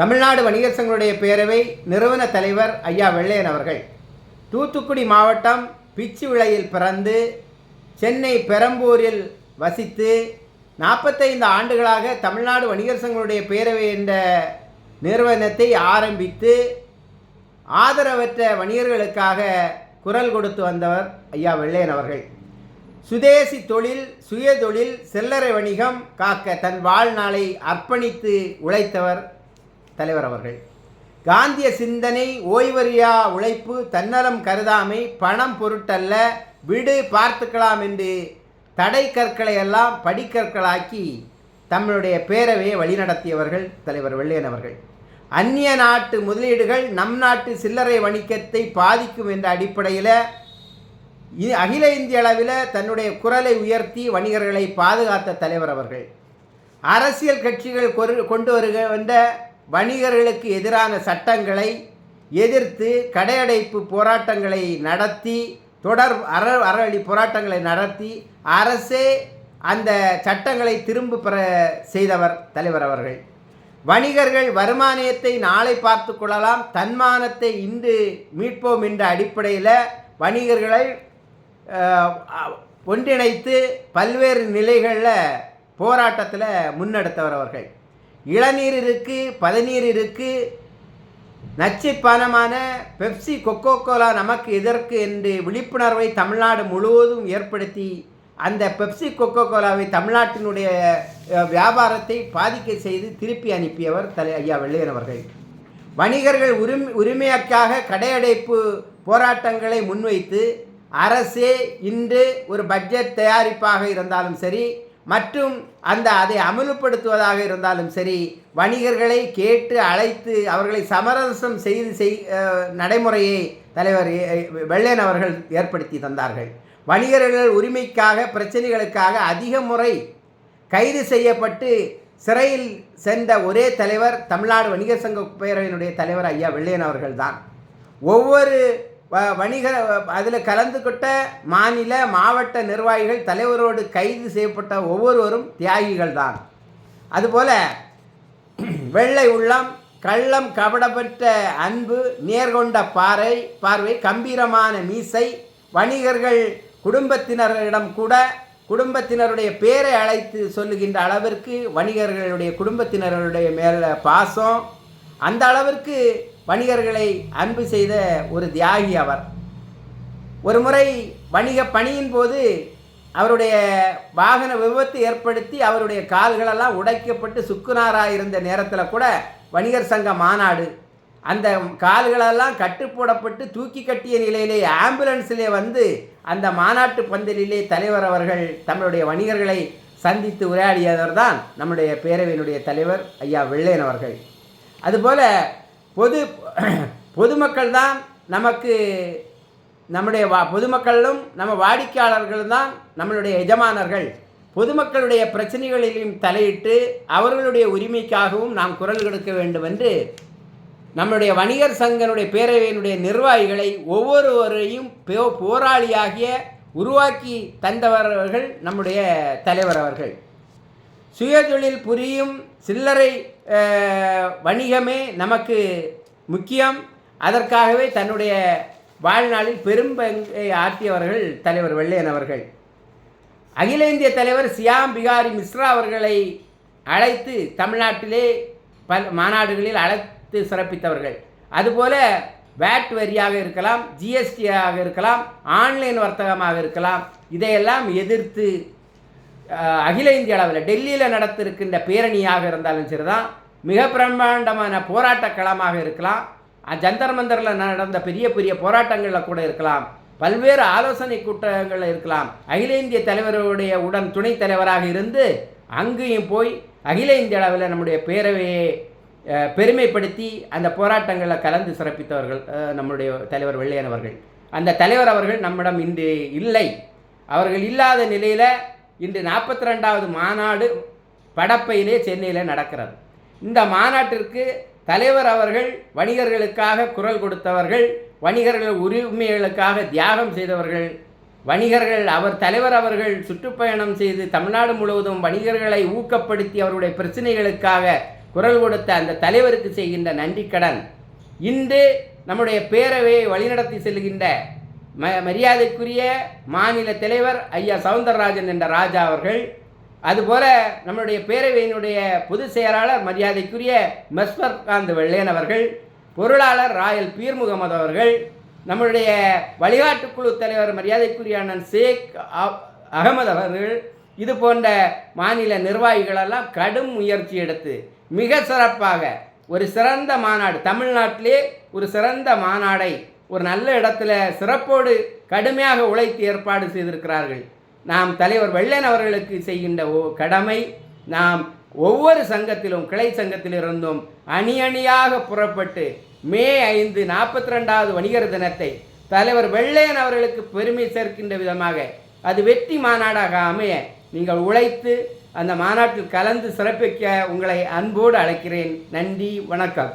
தமிழ்நாடு வணிகர் சங்கங்களுடைய பேரவை நிறுவன தலைவர் ஐயா வெள்ளையன் அவர்கள். தூத்துக்குடி மாவட்டம் பிச்சுவிளையில் பிறந்து சென்னை பெரம்பூரில் வசித்து நாற்பத்தைந்து ஆண்டுகளாக தமிழ்நாடு வணிகர் சங்கங்களுடைய பேரவை என்ற நிறுவனத்தை ஆரம்பித்து ஆதரவற்ற வணிகர்களுக்காக குரல் கொடுத்து வந்தவர் ஐயா வெள்ளையன் அவர்கள். சுதேசி தொழில் சுய தொழில் சில்லறை வணிகம் காக்க தன் வாழ்நாளை அர்ப்பணித்து உழைத்தவர் தலைவர் அவர்கள். காந்திய சிந்தனை ஓய்வறியா உழைப்பு தன்னலம் கருதாமை பணம் பொருட்டல்ல விடு பார்த்துக்கலாம் என்று தடை கற்களை எல்லாம் படிக்கற்களாக்கி தம்முடைய பேரவையை வழிநடத்தியவர்கள் தலைவர் வெள்ளையன் அவர்கள். அந்நிய நாட்டு முதலீடுகள் நம் நாட்டு சில்லறை வணிகத்தை பாதிக்கும் என்ற அடிப்படையில் இ- அகில இந்திய அளவில் தன்னுடைய குரலை உயர்த்தி வணிகர்களை பாதுகாத்த தலைவர் அவர்கள். அரசியல் கட்சிகள் கொரு- கொண்டு வருகின்ற வணிகர்களுக்கு எதிரான சட்டங்களை எதிர்த்து கடையடைப்பு போராட்டங்களை நடத்தி தொடர் அற அறவழி போராட்டங்களை நடத்தி அரசே அந்த சட்டங்களை திரும்ப பெற செய்தவர் தலைவர் அவர்கள். வணிகர்கள் வருமானியத்தை நாளை பார்த்து கொள்ளலாம். தன்மானத்தை இன்று மீட்போம் என்ற அடிப்படையில் வணிகர்களை ஒன்றிணைத்து பல்வேறு நிலைகளில் போராட்டத்தில் முன்னெடுத்தவர் அவர்கள். இளநீர் இருக்கு பதநீர் இருக்குது நச்சுப்பானமான பெப்சி கொக்கோ கோலா நமக்கு எதற்கு என்று விழிப்புணர்வை தமிழ்நாடு முழுவதும் ஏற்படுத்தி அந்த பெப்சி கொக்கோ கோலாவை தமிழ்நாட்டினுடைய வியாபாரத்தை பாதிக்க செய்து திருப்பி அனுப்பியவர் தலை ஐயா வெள்ளையன் அவர்கள். வணிகர்கள் உரிமை உரிமையாக்காக கடையடைப்பு போராட்டங்களை முன்வைத்து அரசே இன்று ஒரு பட்ஜெட் தயாரிப்பாக இருந்தாலும் சரி மற்றும் அந்த அதை அமல்படுத்துவதாக இருந்தாலும் சரி வணிகர்களை கேட்டு அழைத்து அவர்களை சமரசம் செய்து செய் நடைமுறையை தலைவர் வெள்ளையன் அவர்கள் ஏற்படுத்தி தந்தார்கள். வணிகர்கள் உரிமைக்காக பிரச்சனைகளுக்காக அதிக முறை கைது செய்யப்பட்டு சிறையில் சென்ற ஒரே தலைவர் தமிழ்நாடு வணிகர் சங்க பேரவையினுடைய தலைவர் ஐயா வெள்ளையன் அவர்கள்தான். ஒவ்வொரு வணிக அதில் கலந்துக்கிட்ட மாநில மாவட்ட நிர்வாகிகள் தலைவரோடு கைது செய்யப்பட்ட ஒவ்வொருவரும் தியாகிகள் தான் அதுபோல் வெள்ளை உள்ளம் கள்ளம் கபடப்பட்ட அன்பு நேர்கொண்ட பாறை பார்வை கம்பீரமான மீசை வணிகர்கள் குடும்பத்தினரிடம் கூட குடும்பத்தினருடைய பேரை அழைத்து சொல்லுகின்ற அளவிற்கு வணிகர்களுடைய குடும்பத்தினருடைய மேல பாசம். அந்த அளவிற்கு வணிகர்களை அன்பு செய்த ஒரு தியாகி அவர். ஒரு முறை வணிக பணியின் போது அவருடைய வாகன விபத்து ஏற்படுத்தி அவருடைய கால்களெல்லாம் உடைக்கப்பட்டு சுக்குனாராக இருந்த நேரத்தில் கூட வணிகர் சங்க மாநாடு அந்த கால்களெல்லாம் கட்டு போடப்பட்டு தூக்கி கட்டிய நிலையிலே ஆம்புலன்ஸிலே வந்து அந்த மாநாட்டு பந்தலிலே தலைவர் அவர்கள் தம்முடைய வணிகர்களை சந்தித்து உரையாடியவர் தான் நம்முடைய பேரவையினுடைய தலைவர் ஐயா வெள்ளையன் அவர்கள். அதுபோல் பொது பொதுமக்கள் தான் நமக்கு நம்முடைய வா பொதுமக்களும் நம்ம வாடிக்கையாளர்களும் தான் நம்மளுடைய எஜமானர்கள். பொதுமக்களுடைய பிரச்சனைகளிலும் தலையிட்டு அவர்களுடைய உரிமைக்காகவும் நாம் குரல் கொடுக்க வேண்டும் என்று நம்முடைய வணிகர் சங்கனுடைய பேரவையினுடைய நிர்வாகிகளை ஒவ்வொருவரையும் போ- போராளியாகிய உருவாக்கி தந்தவர்கள் நம்முடைய தலைவர் அவர்கள். சுயதொழில் புரியும் சில்லறை வணிகமே நமக்கு முக்கியம். அதற்காகவே தன்னுடைய வாழ்நாளில் பெரும் பங்கை ஆற்றியவர்கள் தலைவர் வெள்ளையன் அவர்கள். அகில இந்திய தலைவர் சியாம் பிகாரி மிஸ்ரா அவர்களை அழைத்து தமிழ்நாட்டிலே பல மாநாடுகளில் அழைத்து சிறப்பித்தவர்கள். அதுபோல வேட் வரியாக இருக்கலாம் ஜிஎஸ்டியாக இருக்கலாம் ஆன்லைன் வர்த்தகமாக இருக்கலாம். இதையெல்லாம் எதிர்த்து அகில இந்திய அளவில் டெல்லியில் நடத்திருக்கின்ற பேரணியாக இருந்தாலும் சரிதான் மிக பிரம்மாண்டமான போராட்ட களமாக இருக்கலாம் ஜந்தர் மந்தரில் நடந்த பெரிய பெரிய போராட்டங்களில் கூட இருக்கலாம் பல்வேறு ஆலோசனை கூட்டங்களில் இருக்கலாம். அகில இந்திய தலைவருடைய உடன் துணைத் தலைவராக இருந்து அங்கேயும் போய் அகில இந்திய அளவில் நம்முடைய பேரவையை பெருமைப்படுத்தி அந்த போராட்டங்களில் கலந்து சிறப்பித்தவர்கள் நம்முடைய தலைவர் வெள்ளையன் அவர்கள். அந்த தலைவர் அவர்கள் நம்மிடம் இன்று இல்லை. அவர்கள் இல்லாத நிலையில் இன்று நாற்பத்தி ரெண்டாவது மாநாடு படப்பையிலே சென்னையில் நடக்கிறது. இந்த மாநாட்டிற்கு தலைவர் அவர்கள் வணிகர்களுக்காக குரல் கொடுத்தவர்கள் வணிகர்கள் உரிமைகளுக்காக தியாகம் செய்தவர்கள் வணிகர்கள் அவர் தலைவர் அவர்கள் சுற்றுப்பயணம் செய்து தமிழ்நாடு முழுவதும் வணிகர்களை ஊக்கப்படுத்தி அவருடைய பிரச்சனைகளுக்காக குரல் கொடுத்த அந்த தலைவருக்கு செய்கின்ற நன்றி கடன் இன்று நம்முடைய பேரவையை வழிநடத்தி செல்கின்ற ம மரியாதைக்குரிய மாநில தலைவர் ஐயா சவுந்தரராஜன் என்ற ராஜா அவர்கள் அதுபோல நம்மளுடைய பேரவையினுடைய பொதுச் செயலாளர் மரியாதைக்குரிய மெஸ்வர் காந்த் வெள்ளையன் அவர்கள் பொருளாளர் ராயல் பீர் முகமது அவர்கள் நம்மளுடைய வழிகாட்டுக்குழு தலைவர் மரியாதைக்குரிய அண்ணன் ஷேக் அகமது அவர்கள் இது போன்ற மாநில நிர்வாகிகளெல்லாம் கடும் முயற்சி எடுத்து மிக சிறப்பாக ஒரு சிறந்த மாநாடு தமிழ்நாட்டிலே ஒரு சிறந்த மாநாடை ஒரு நல்ல இடத்துல சிறப்போடு கடுமையாக உழைத்து ஏற்பாடு செய்திருக்கிறார்கள். நாம் தலைவர் வெள்ளன் அவர்களுக்கு செய்கின்ற ஓ கடமை நாம் ஒவ்வொரு சங்கத்திலும் கிளை சங்கத்திலிருந்தும் அணி அணியாக புறப்பட்டு மே ஐந்து நாற்பத்தி ரெண்டாவது வணிகர் தினத்தை தலைவர் வெள்ளையன் அவர்களுக்கு பெருமை சேர்க்கின்ற விதமாக அது வெற்றி மாநாடாக அமைய நீங்கள் உழைத்து அந்த மாநாட்டில் கலந்து சிறப்பிக்க உங்களை அன்போடு அழைக்கிறேன். நன்றி வணக்கம்.